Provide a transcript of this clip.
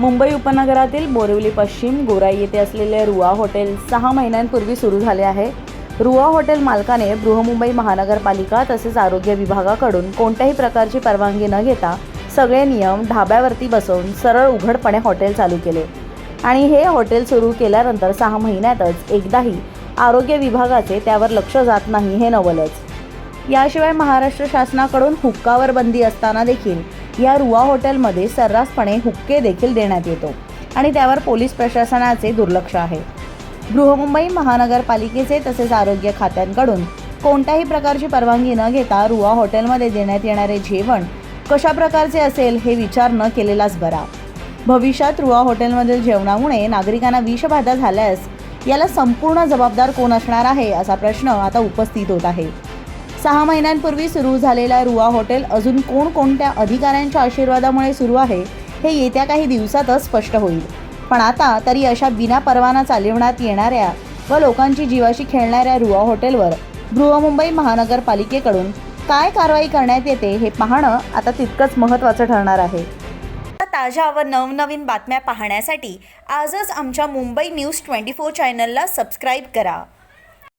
मुंबई उपनगरातील बोरिवली पश्चिम गोराई येथे असलेले रुआ हॉटेल सहा महिन्यांपूर्वी सुरू झाले आहे. रुआ हॉटेल मालकाने बृहमुंबई महानगरपालिका तसेच आरोग्य विभागाकडून कोणत्याही प्रकारची परवानगी न घेता सगळे नियम ढाब्यावरती बसवून सरळ उघडपणे हॉटेल चालू केले. आणि हे हॉटेल सुरू केल्यानंतर सहा महिन्यातच एकदाही आरोग्य विभागाचे त्यावर लक्ष जात नाही हे नवलच. याशिवाय महाराष्ट्र शासनाकडून हुक्कावर बंदी असताना देखील या रुआ हॉटेलमध्ये सर्रासपणे हुक्के देखील देण्यात येतो आणि त्यावर पोलीस प्रशासनाचे दुर्लक्ष आहे. बृहमुंबई महानगरपालिकेचे तसेच आरोग्य खात्यांकडून कोणत्याही प्रकारची परवानगी न घेता रुआ हॉटेलमध्ये देण्यात येणारे जेवण कशा प्रकारचे असेल हे विचार न केलेलाच बरा. भविष्यात रुआ हॉटेलमधील जेवणामुळे नागरिकांना विषबाधा झाल्यास याला संपूर्ण जबाबदार कोण असणार आहे असा प्रश्न आता उपस्थित होत आहे. सहा महिन्यांपूर्वी सुरू झालेला रुआ हॉटेल अजून कोणकोणत्या अधिकाऱ्यांच्या आशीर्वादामुळे सुरू आहे हे येत्या काही दिवसातच स्पष्ट होईल. पण आता तरी अशा बिना परवाना चालवण्यात येणाऱ्या व लोकांची जीवाशी खेळणाऱ्या रुआ हॉटेलवर बृहमुंबई महानगरपालिकेकडून काय कारवाई करण्यात येते हे पाहणं आता तितकंच महत्त्वाचं ठरणार आहे. ताज्या व नवनवीन बातम्या पाहण्यासाठी आजच आमच्या मुंबई न्यूज ट्वेंटी फोर चॅनलला सबस्क्राईब करा.